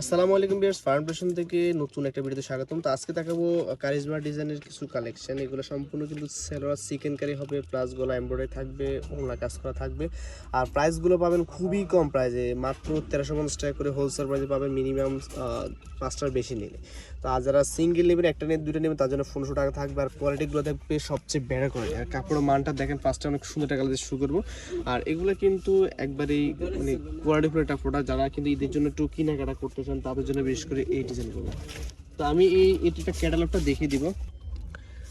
আসসালামু আলাইকুম বিয়ার্স ফার্মেশন থেকে নতুন একটা ভিডিওতে স্বাগতম। তো আজকে দেখাবো কারিজমা ডিজাইনের কিছু কালেকশন এগুলো সম্পূর্ণ কিন্তু সেলোয়ার চিকেন কারি হবে প্লাস গলা এমব্রয়ডারি থাকবে ওমলা কাজ করা থাকবে। আর প্রাইসগুলো পাবেন খুবই কম প্রাইসে মাত্র তেরোশো পঞ্চাশ টাকা করে হোলসেল প্রাইসে পাবেন মিনিমাম পাঁচটার বেশি নিলে। তো আর যারা সিঙ্গেল নেবেন, একটা নিয়ে দুটো নেবেন, তার জন্য পনেরোশো টাকা থাকবে। আর কোয়ালিটিগুলো থাকবে সবচেয়ে বেড়া করে আর কাপড়ের মানটা দেখেন পাঁচটা অনেক সুন্দর টাকা দিয়ে শুরু করব। আর এগুলো কিন্তু একবারেই মানে কোয়ালিটিফুল একটা প্রোডাক্ট যারা কিন্তু ঈদের জন্য একটু কেনাকাটা করতে চান তাদের জন্য বিশেষ করে এই ডিজাইনগুলো তো আমি এই এটা ক্যাটালগটা দেখিয়ে দিব।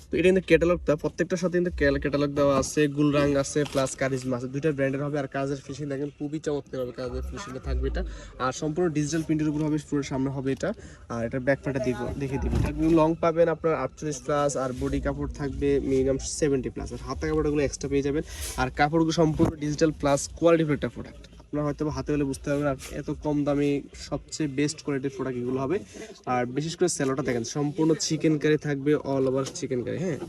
তো এটা কিন্তু ক্যাটালগটা প্রত্যেকটার সাথে কিন্তু ক্যাটালগ দেওয়া আছে, গুলরাং আছে প্লাস কারিজমা আছে। দুইটা ব্র্যান্ডের হবে আর কাজের ফিনিশিং দেখেন, খুবই চমৎকার হবে কাজের ফিনিশিংটা থাকবে এটা। আর সম্পূর্ণ ডিজিটাল প্রিন্টের উপর হবে, পুরো সামনে হবে এটা। আর এটা ব্যাক পার্টটা দিব। দেখে দিব লং পাবেন আপনার আটচল্লিশ প্লাস আর বডি কাপড় থাকবে মিনিমাম সেভেন্টি প্লাস আর হাতা কাপড়গুলো এক্সট্রা পেয়ে যাবেন। আর কাপড়গুলো সম্পূর্ণ ডিজিটাল প্লাস কোয়ালিটিফুল একটা প্রোডাক্ট আপনারা হয়তো হাতে হলে বুঝতে পারবেন আর এত কম দামে সবচেয়ে বেস্ট কোয়ালিটির প্রোডাক্ট এগুলো হবে। আর বিশেষ করে স্যালোটা দেখেন, সম্পূর্ণ চিকেন কারি থাকবে অল ওভার চিকেন কারি হ্যাঁ?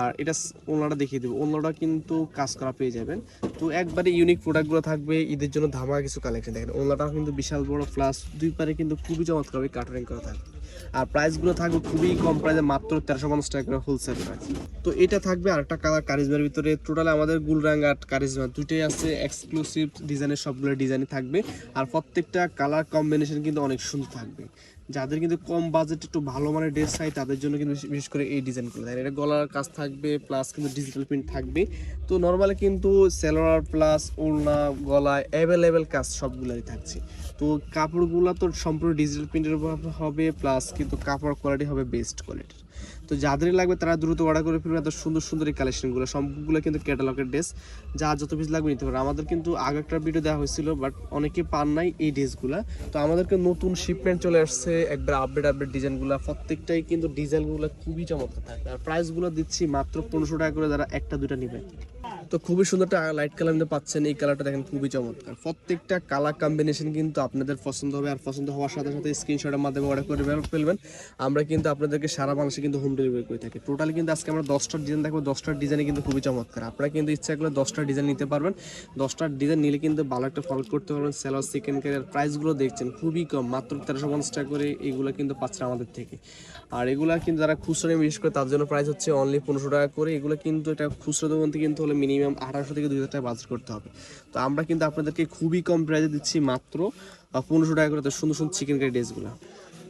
আর এটা ওনাটা দেখিয়ে দেবো। ওনাটা কিন্তু কাজ করা পেয়ে যাবেন। তো একবারে ইউনিক প্রোডাক্টগুলো থাকবে, ঈদের জন্য ধামা কিছু কালেকশন দেখেন ওনাটাও কিন্তু বিশাল বড় প্লাস দুই পারে কিন্তু খুবই চমৎকার কাটারিং করা থাকবে। আর প্রাইসগুলো থাকবে খুবই কম প্রাইসে মাত্র তেরোশো পঞ্চাশ টাকা করে হোলসেল প্রাইস তো এটা থাকবে আরেকটা কালার কারিজমার ভিতরে। টোটাল আমাদের গুলরাং আর কারিজমা দুটোই আছে এক্সক্লুসিভ ডিজাইনের সবগুলো ডিজাইনই থাকবে। আর প্রত্যেকটা কালার কম্বিনেশন কিন্তু অনেক সুন্দর থাকবে। যাদের কিন্তু কম বাজেট একটু ভালো মানের ড্রেস চাই, তাদের জন্য কিন্তু বিশেষ- করে এই ডিজাইনগুলো দেখেন, এটা গলার কাজ থাকবে প্লাস কিন্তু ডিজিটাল প্রিন্ট থাকবে। তো নর্মালি কিন্তু সেলোয়ার প্লাস ওড়না, গলায় অ্যাভেলেবেল কাজ সবগুলোই থাকছে। তো কাপড়গুলো তো সম্পূর্ণ ডিজিটাল প্রিন্টের উপর হবে প্লাস কিন্তু কাপড় কোয়ালিটি হবে বেস্ট কোয়ালিটির তো যাদেরই লাগবে তারা দ্রুত অর্ডার করে ফেলবে, এত সুন্দর সুন্দর এই কালেকশনগুলো সবগুলো কিন্তু ক্যাটালগের ড্রেস যা যত পিস লাগবে নিতে পারে। আমাদের কিন্তু আগে একটা ভিডিও দেওয়া হয়েছিল বাট অনেকে পান নাই এই ড্রেসগুলো তো আমাদেরকে নতুন শিপমেন্ট চলে আসছে, একবার আপডেট আপডেট ডিজাইনগুলো প্রত্যেকটাই কিন্তু ডিজাইনগুলো খুবই চমৎকার থাকবে আর প্রাইসগুলো দিচ্ছি মাত্র পনেরোশো টাকা করে, যারা একটা দুটা নেবে। তো খুবই সুন্দর একটা লাইট কালার মধ্যে পাচ্ছেন। এই কালারটা দেখেন, খুবই চমৎকার। প্রত্যেকটা কালার কম্বিনেশন কিন্তু আপনাদের পছন্দ হবে, আর পছন্দ হওয়ার সাথে সাথে স্ক্রিনশটের মাধ্যমে অর্ডার করে ফেল- ফেলবেন। আমরা কিন্তু আপনাদেরকে সারা বাংলাদেশে কিন্তু হোম ডেলিভারি করে থাকি। টোটালি কিন্তু আজকে আমরা দশটার ডিজাইন দেখব। দশটার ডিজাইনে কিন্তু খুবই চমৎকার। আপনারা কিন্তু ইচ্ছা করলে দশটার ডিজাইন নিতে পারবেন। দশটার ডিজাইন নিলে কিন্তু ভালো একটা ফলো করতে পারবেন। সেলার চিকেন কারিয়ার প্রাইসগুলো দেখছেন, খুবই কম। মাত্র তেরোশো পঞ্চাশ টাকা করে এগুলো কিন্তু পাচ্ছে আমাদের থেকে। আর এগুলা কিন্তু যারা খুচরো বিশেষ করে তার জন্য প্রাইস হচ্ছে অনলি পনেরোশো টাকা করে। এগুলো কিন্তু একটা খুচরো দোকান থেকে কিন্তু হলে আঠারোশো থেকে দুই হাজার টাকা বাজেট করতে হবে। তো আমরা কিন্তু আপনাদেরকে খুবই কম প্রাইসে দিচ্ছি মাত্র পনেরোশো টাকা করে সুন্দর সুন্দর চিকেন কারি ড্রেসগুলো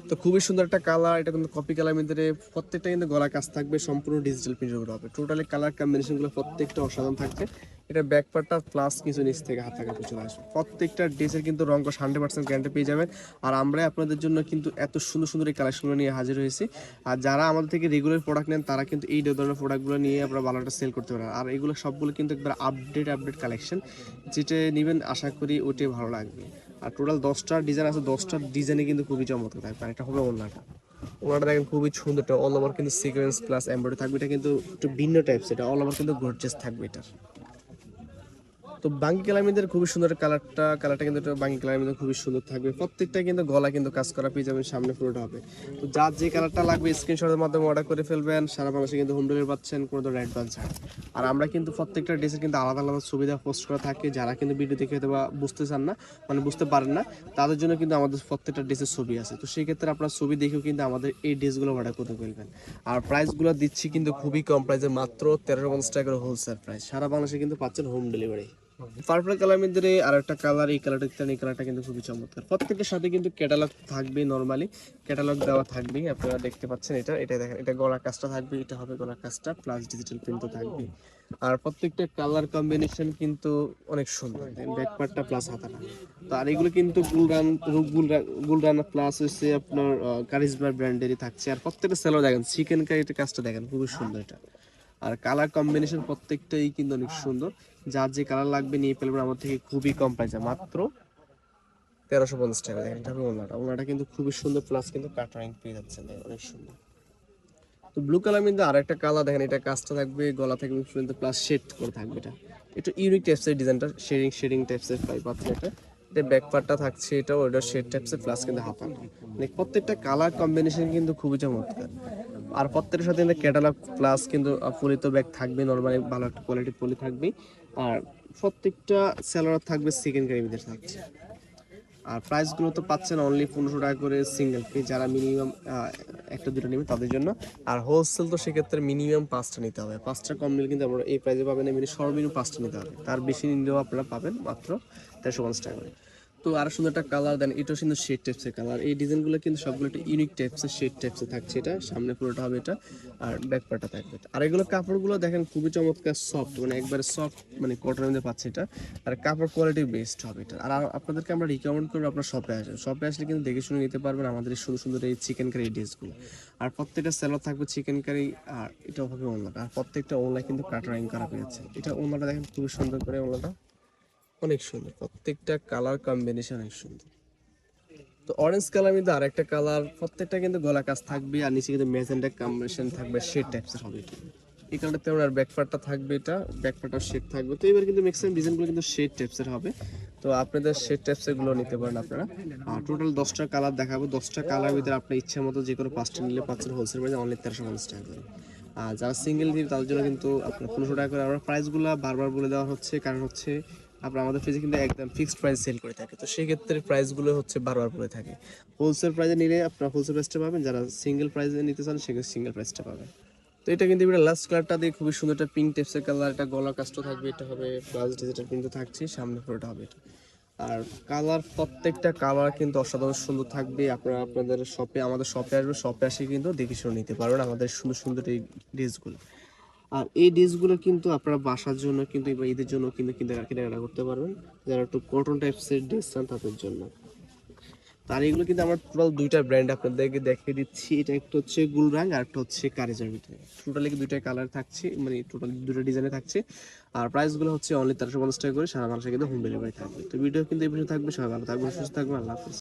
তো খুবই সুন্দর একটা কালার এটা কিন্তু কপি কালার মধ্যে প্রত্যেকটা কিন্তু গলা কাজ থাকবে, সম্পূর্ণ ডিজিটাল প্রিন্টের হবে। টোটালি কালার কম্বিনেশনগুলো প্রত্যেকটা অসাধারণ থাকছে। এটা ব্যাক পার্টটা প্লাস কিছু নিচ থেকে হাত থাকা চলে আসবে। প্রত্যেকটা ড্রেসের কিন্তু রঙ হান্ড্রেড পার্সেন্ট গ্যারান্টি পেয়ে যাবেন। আর আমরা আপনাদের জন্য কিন্তু এত সুন্দর সুন্দর এই কালেকশনগুলো নিয়ে হাজির হয়েছি। আর যারা আমাদের থেকে রেগুলার প্রোডাক্ট নেন, তারা কিন্তু এই ধরনের প্রোডাক্টগুলো নিয়ে আপনারা ভালো একটা সেল করতে পারেন। আর এগুলো সবগুলো কিন্তু একবার আপডেট আপডেট কালেকশন যেটা নেবেন, আশা করি ওটাই ভালো লাগবে। আর টোটাল দশটা ডিজাইন আছে, দশটা ডিজাইনে কিন্তু খুবই চমৎকার থাকবে। এটা হবে ওনাটা ওনাটা দেখেন খুবই সুন্দর অল ওভার কিন্তু সিকোয়েন্স প্লাস এমব্রয়ডারি থাকবে। এটা কিন্তু একটু ভিন্ন টাইপস এটা অল ওভার কিন্তু গর্জেস থাকবে এটা তো বাঙ্গি কালামিদের খুবই সুন্দর কালারটা কালারটা কিন্তু বাঙ্গি কালামিদের খুবই সুন্দর থাকবে। প্রত্যেকটা কিন্তু গলা কিন্তু কাজ করা পেয়ে যাবেন সামনে পুরোটা হবে। তো যার যে কালারটা লাগবে স্ক্রিনশটের মাধ্যমে অর্ডার করে ফেলবেন। সারা বাংলাদেশে কিন্তু হোম ডেলিভারি পাচ্ছেন কোনো ধরনের অ্যাডভান্স ছাড়। আর আমরা কিন্তু প্রত্যেকটা ড্রেসের কিন্তু আলাদা আলাদা সুবিধা পোস্ট করা থাকে। যারা কিন্তু ভিডিও দেখে হয়তো বা বুঝতে চান না মানে বুঝতে পারেন না, তাদের জন্য কিন্তু আমাদের প্রত্যেকটা ড্রেসের ছবি আছে। তো সেই ক্ষেত্রে আপনার ছবি দেখেও কিন্তু আমাদের এই ড্রেসগুলো অর্ডার করতে ফেলবেন আর প্রাইসগুলো দিচ্ছি কিন্তু খুবই কম। প্রাইসে মাত্র তেরোশো পঞ্চাশ টাকা করে হোলসেল প্রাইস সারা বাংলাদেশে কিন্তু পাচ্ছেন হোম ডেলিভারি পার্পল কালার মধ্যে আর একটা কালার এই কালারটা এই কালারটা কিন্তু খুবই চমৎকার। প্রত্যেকটার সাথে কিন্তু ক্যাটালগ থাকবে নর্মালি ক্যাটালগ দেওয়া থাকবে আপনারা দেখতে পাচ্ছেন এটা এটা দেখেন, এটা গলার কাজটা থাকবে, এটা হবে গলার কাজটা প্লাস ডিজিটাল প্রিন্টও থাকবে। আর প্রত্যেকটা কালার কম্বিনেশন কিন্তু অনেক সুন্দর। ব্যাক পার্টটা প্লাস হাতাটা। তো আর এগুলো কিন্তু গুলরান গুলরান প্লাস হচ্ছে আপনার কারিজমার ব্র্যান্ডেরই থাকছে। আর প্রত্যেকটা সেলার দেখেন চিকেন কারিটা কাজটা দেখেন, খুবই সুন্দর এটা। আর কালার কম্বিনেশন প্রত্যেকটাই কিন্তু অনেক সুন্দর। যার যে কালার লাগবে নিয়ে ফেলবেন, আমার থেকে খুবই কম প্রাইসে মাত্র তেরোশো পঞ্চাশ টাকা। দেখেন, এটা ওনাটা ওনাটা কিন্তু খুবই সুন্দর প্লাস কিন্তু কাটারিং পেয়ে যাচ্ছেন। অনেক সুন্দর। তো ব্লু কালার কিন্তু আর একটা কালার দেখেন, এটা কাজটা থাকবে, গলা থেকে পর্যন্ত প্লাস শেড করে থাকবে এটা। একটু ইউনিক টাইপসের ডিজাইনটা শেডিং শেডিং টাইপসের পাই পাচ্ছেন এটা। এটা ব্যাক পার্টটা থাকছে এটা, ওটা শেড টাইপসের প্লাস কিন্তু হাতা মানে প্রত্যেকটা কালার কম্বিনেশন কিন্তু খুবই চমৎকার। আর প্রত্যেকটার সাথে কিন্তু ক্যাটালগ প্লাস কিন্তু ফলিত ব্যাগ থাকবে নর্মালি ভালো একটা কোয়ালিটির পলি থাকবে আর প্রত্যেকটা স্যালোয়ার থাকবে সেকেন্ড ক্যারিমিদের থাকছে। আর প্রাইসগুলো তো পাচ্ছেন অনলি পনেরোশো টাকা করে সিঙ্গেল পে যারা মিনিমাম একটা, দুটো নেবে তাদের জন্য। আর হোলসেল তো সেক্ষেত্রে মিনিমাম পাঁচটা নিতে হবে। পাঁচটা কম নিলে কিন্তু আমরা এই প্রাইসে পাবেন এমনি সর্বনিম্ন পাঁচটা নিতে হবে। তার বেশি নিলেও আপনারা পাবেন মাত্র তেরোশো পঞ্চাশ টাকা করে। তো আরও সুন্দর একটা কালার দেন। এটাও কিন্তু শেড টাইপসের কালার এই ডিজাইনগুলো কিন্তু সবগুলো একটা ইউনিক টাইপসের শেড টাইপসের থাকছে এটা। সামনে পুরোটা হবে এটা, আর ব্যাক পার্টটা থাকবে আর এগুলো কাপড়গুলো দেখেন খুবই চমৎকার সফট মানে একবারে সফট মানে কটনের মধ্যে পাচ্ছে এটা। আর কাপড় কোয়ালিটি বেস্ট হবে এটা। আর আপনাদেরকে আমরা রিকমেন্ড করব আপনার শপে আসবেন শপে আসলে কিন্তু দেখে শুনে নিতে পারবেন আমাদের সুন্দর সুন্দর এই চিকেন কারি ড্রেসগুলো আর প্রত্যেকটা স্যালাড থাকবে চিকেন কারি আর এটা হবে ওনলাটা আর প্রত্যেকটা ওনলায় কিন্তু কাটারিং করা পেয়েছে এটা ওনলাটা দেখেন খুবই সুন্দর করে ওনলাটা অনেক সুন্দর, প্রত্যেকটা কালার কম্বিনেশন অনেক সুন্দর। তো অরেঞ্জ কালার মধ্যে আরেকটা কালার প্রত্যেকটা কিন্তু গলা কাজ থাকবে আর নিচে কিন্তু মেজেন্টা কম্বিনেশন থাকবে শেড টাইপসের হবে। এই কালারটা তেমন আর ব্যাকপার্টটা থাকবে এটা ব্যাকপার্টটা শেড থাকবে। তো এবার কিন্তু ম্যাক্সিমাম ডিজাইনগুলো কিন্তু শেড টাইপসের হবে। তো আপনাদের শেড টাইপসেরগুলো নিতে পারেন আপনারা। আর টোটাল দশটা কালার দেখাবো। দশটা কালার ভিতরে আপনার ইচ্ছা মতো যে কোনো পাঁচটা নিলে পাচ্ছেন হোলসেল প্রাইসে অনলি তেরোশো পঞ্চাশ টাকা করে। আর যারা সিঙ্গেল দিন তাদের জন্য কিন্তু আপনার পনেরোশো টাকা করে। আমরা প্রাইসগুলো বারবার বলে দেওয়া হচ্ছে। কারণ হচ্ছে আপনার আমাদের পেজে কিন্তু একদম ফিক্সড প্রাইস সেল করে থাকে। তো সেই ক্ষেত্রে প্রাইসগুলো হচ্ছে বারবার বলে থাকে। হোলসেল প্রাইসে নিলে আপনার হোলসেল প্রাইসটা পাবেন, যারা সিঙ্গেল প্রাইসে নিতে চান সেক্ষেত্রে সিঙ্গেল প্রাইসটা পাবেন। তো এটা কিন্তু এটা লাস্ট কালারটা দিয়ে খুবই সুন্দর একটা পিঙ্ক টেপসের কালার একটা গলা কাস্ট থাকবে, এটা হবে প্লাস ডিজিটাল প্রিন্টও থাকছে, সামনে পুরোটা হবে এটা। আর কালার প্রত্যেকটা কালার কিন্তু অসাধারণ সুন্দর থাকবে, আপনারা আপনাদের শপে আমাদের শপে আসবে শপে আসে কিন্তু দেখে শুনে নিতে পারবেন আমাদের সুন্দর সুন্দর এই ড্রেসগুলো আর এই ড্রেসগুলো কিন্তু আপনারা বাসার জন্য কিন্তু বা ঈদের জন্য কিন্তু কিনে কেনাকাটা করতে পারবেন। যারা একটু কটন টাইপসের ড্রেস চান তাদের জন্য। তার এগুলো কিন্তু আমার টোটাল দুইটা ব্র্যান্ড আপনাদেরকে দেখিয়ে দিচ্ছি। এটা একটা হচ্ছে গুলরাং আর একটা হচ্ছে কারেজার ভিতরে টোটালি দুইটা কালার থাকছে মানে টোটাল দুটো ডিজাইনে থাকছে। আর প্রাইসগুলো হচ্ছে অনলি তেরোশো পঞ্চাশ টাকা করে, সারা মানুষের কিন্তু হোম ডেলিভারি থাকবে। তো ভিডিও কিন্তু এই বিষয়ে থাকবে। সবাই ভালো থাকবে সুস্থ থাকবে আল্লাহ হাফিজ।